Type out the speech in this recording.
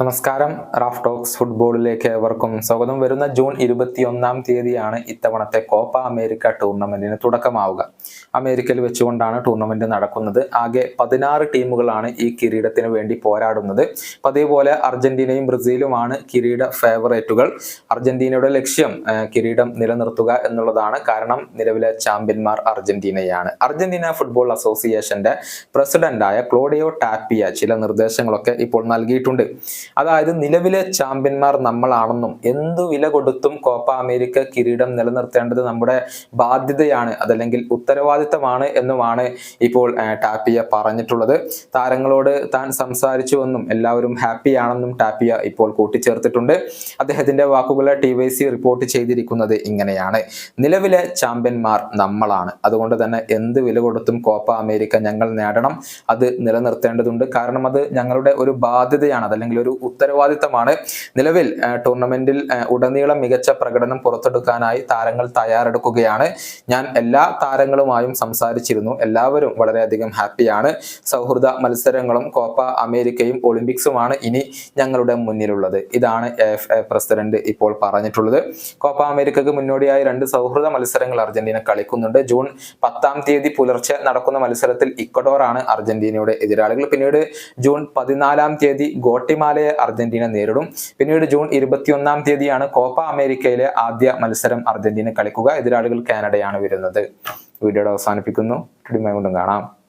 നമസ്കാരം. Raf talks ഫുട്ബോളിലേക്ക് ഏവർക്കും സ്വാഗതം. വരുന്ന ജൂൺ ഇരുപത്തിയൊന്നാം തീയതിയാണ് ഇത്തവണത്തെ കോപ്പ അമേരിക്ക ടൂർണമെന്റിന് തുടക്കമാവുക. അമേരിക്കയിൽ വെച്ചുകൊണ്ടാണ് ടൂർണമെന്റ് നടക്കുന്നത്. ആകെ പതിനാറ് ടീമുകളാണ് ഈ കിരീടത്തിന് വേണ്ടി പോരാടുന്നത്. അതേപോലെ പോലെ അർജന്റീനയും ബ്രസീലുമാണ് കിരീട ഫേവറേറ്റുകൾ. അർജന്റീനയുടെ ലക്ഷ്യം കിരീടം നിലനിർത്തുക എന്നുള്ളതാണ്. കാരണം നിലവിലെ ചാമ്പ്യന്മാർ അർജന്റീനയാണ്. അർജന്റീന ഫുട്ബോൾ അസോസിയേഷന്റെ പ്രസിഡന്റായ ക്ലോഡിയോ ടാപ്പിയ ചില നിർദ്ദേശങ്ങളൊക്കെ ഇപ്പോൾ നൽകിയിട്ടുണ്ട്. അതായത് നിലവിലെ ചാമ്പ്യന്മാർ നമ്മളാണെന്നും എന്തു വില കൊടുത്തും കോപ്പ അമേരിക്ക കിരീടം നിലനിർത്തേണ്ടത് നമ്മുടെ ബാധ്യതയാണ് അതല്ലെങ്കിൽ ഉത്തരവാദിത്തമാണ് എന്നുമാണ് ഇപ്പോൾ ടാപ്പിയ പറഞ്ഞിട്ടുള്ളത്. താരങ്ങളോട് താൻ സംസാരിച്ചുവെന്നും എല്ലാവരും ഹാപ്പിയാണെന്നും ടാപ്പിയ ഇപ്പോൾ കൂട്ടിച്ചേർത്തിട്ടുണ്ട്. അദ്ദേഹത്തിന്റെ വാക്കുകളെ ടി വൈ സി റിപ്പോർട്ട് ചെയ്തിരിക്കുന്നത് ഇങ്ങനെയാണ്. നിലവിലെ ചാമ്പ്യന്മാർ നമ്മളാണ്. അതുകൊണ്ട് തന്നെ എന്ത് വില കൊടുത്തും കോപ്പ അമേരിക്ക ഞങ്ങൾ നേടണം. അത് നിലനിർത്തേണ്ടതുണ്ട്. കാരണം അത് ഞങ്ങളുടെ ഒരു ബാധ്യതയാണ്. അതല്ലെങ്കിൽ ഒരു ഉത്തരവാദിത്തമാണ്. നിലവിൽ ടൂർണമെന്റിൽ ഉടനീളം മികച്ച പ്രകടനം പുറത്തെടുക്കാനായി താരങ്ങൾ തയ്യാറെടുക്കുകയാണ്. ഞാൻ എല്ലാ താരങ്ങളുമായും സംസാരിച്ചിരുന്നു. എല്ലാവരും വളരെയധികം ഹാപ്പിയാണ്. സൗഹൃദ മത്സരങ്ങളും കോപ്പ അമേരിക്കയും ഒളിമ്പിക്സുമാണ് ഇനി ഞങ്ങളുടെ മുന്നിലുള്ളത്. ഇതാണ് എഫ് പ്രസിഡന്റ് ഇപ്പോൾ പറഞ്ഞിട്ടുള്ളത്. കോപ്പ അമേരിക്കക്ക് മുന്നോടിയായി രണ്ട് സൗഹൃദ മത്സരങ്ങൾ അർജന്റീന കളിക്കുന്നുണ്ട്. ജൂൺ പത്താം തീയതി പുലർച്ചെ നടക്കുന്ന മത്സരത്തിൽ ഇക്വഡോറാണ് അർജന്റീനയുടെ എതിരാളികൾ. പിന്നീട് ജൂൺ പതിനാലാം തീയതി ഗോട്ടിമാലയെ അർജന്റീന നേരിടും. പിന്നീട് ജൂൺ ഇരുപത്തിയൊന്നാം തീയതിയാണ് കോപ്പ അമേരിക്കയിലെ ആദ്യ മത്സരം അർജന്റീന കളിക്കുക. എതിരാളികൾ കാനഡയാണ് വരുന്നത്. വീഡിയോയുടെ അവസാനിപ്പിക്കുന്നു. കാണാം.